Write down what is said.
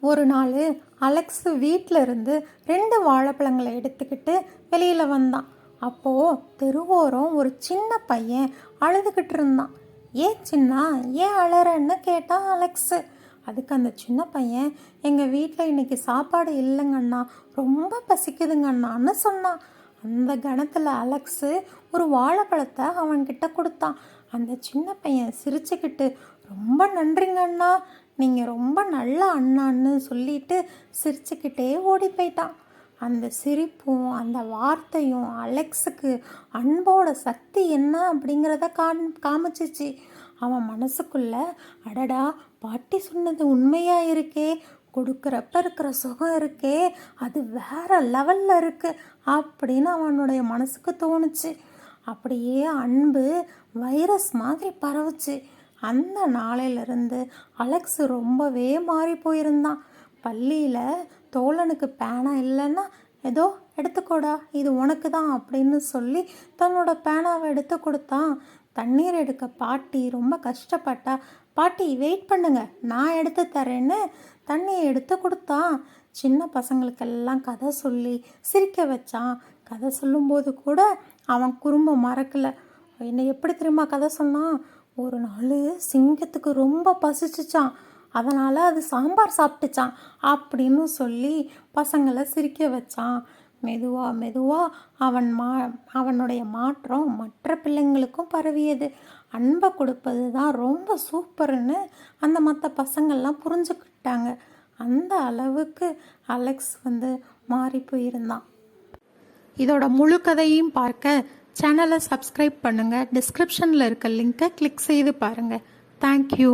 ஒரு நாள் அலெக்ஸ் வீட்டில் இருந்து ரெண்டு வாழைப்பழங்களை எடுத்துக்கிட்டு வெளியில் வந்தான். அப்போது தெருவோரம் ஒரு சின்ன பையன் அழுதுகிட்டு இருந்தான். ஏன் சின்னா ஏன் அழறன்னு கேட்டான் அலெக்ஸு. அதுக்கு அந்த சின்ன பையன் எங்கள் வீட்டில் இன்னைக்கு சாப்பாடு இல்லைங்கண்ணா ரொம்ப பசிக்குதுங்கண்ணான்னு சொன்னான். அந்த கணத்தில் அலெக்ஸு ஒரு வாழைப்பழத்தை அவன்கிட்ட கொடுத்தான். அந்த சின்ன பையன் சிரிச்சுக்கிட்டு ரொம்ப நன்றிங்க அண்ணா. நீங்கள் ரொம்ப நல்ல அண்ணான்னு சொல்லிட்டு சிரிச்சுக்கிட்டே ஓடி போயிட்டான். அந்த சிரிப்பும் அந்த வார்த்தையும் அலெக்ஸுக்கு அன்போட சக்தி என்ன அப்படிங்கிறத காண் காமிச்சிச்சு. அவன் மனசுக்குள்ள அடடா பாட்டி சொன்னது உண்மையாக இருக்கே? கொடுக்குறப்ப இருக்கிற சுகம் இருக்கே? அது வேற லெவலில் இருக்குது அப்படின்னு அவனுடைய மனசுக்கு தோணுச்சு. அப்படியே அன்பு வைரஸ் மாதிரி பரவுச்சு. அந்த நாளையிலிருந்து அலெக்ஸ் ரொம்பவே மாறி போயிருந்தான். பள்ளியில் தோழனுக்கு பேனா இல்லைன்னா ஏதோ எடுத்துக்கோடா இது உனக்கு தான் அப்படின்னு சொல்லி தன்னோட பேனாவை எடுத்து கொடுத்தான். தண்ணீர் எடுக்க பாட்டி ரொம்ப கஷ்டப்பட்டா பாட்டி வெயிட் பண்ணுங்க நான் எடுத்து தரேன்னு தண்ணியை எடுத்து கொடுத்தான். சின்ன பசங்களுக்கெல்லாம் கதை சொல்லி சிரிக்க வச்சான். கதை சொல்லும்போது கூட அவன் குறும்ப மறக்கலை. என்னை எப்படி தெரியுமா கதை சொன்னான்? ஒரு நாள் சிங்கத்துக்கு ரொம்ப பசிச்சுச்சான் அதனால் அது சாம்பார் சாப்பிட்டுச்சான் அப்படின்னு சொல்லி பசங்களை சிரிக்க வச்சான் மெதுவாக மெதுவாக அவன் மா அவனுடைய மாற்றம் மற்ற பிள்ளைங்களுக்கும் பரவியது. அன்பை கொடுப்பது தான் ரொம்ப சூப்பர்னு அந்த மற்ற பசங்கள்லாம் புரிஞ்சுக்கிட்டாங்க. அந்த அளவுக்கு அலெக்ஸ் வந்து மாறி போயிருந்தான். இதோட முழு கதையும் பார்க்க சேனலை சப்ஸ்கிரைப் பண்ணுங்கள் டிஸ்கிரிப்ஷனில் இருக்க லிங்கை கிளிக் செய்து பாருங்கள் தேங்க்யூ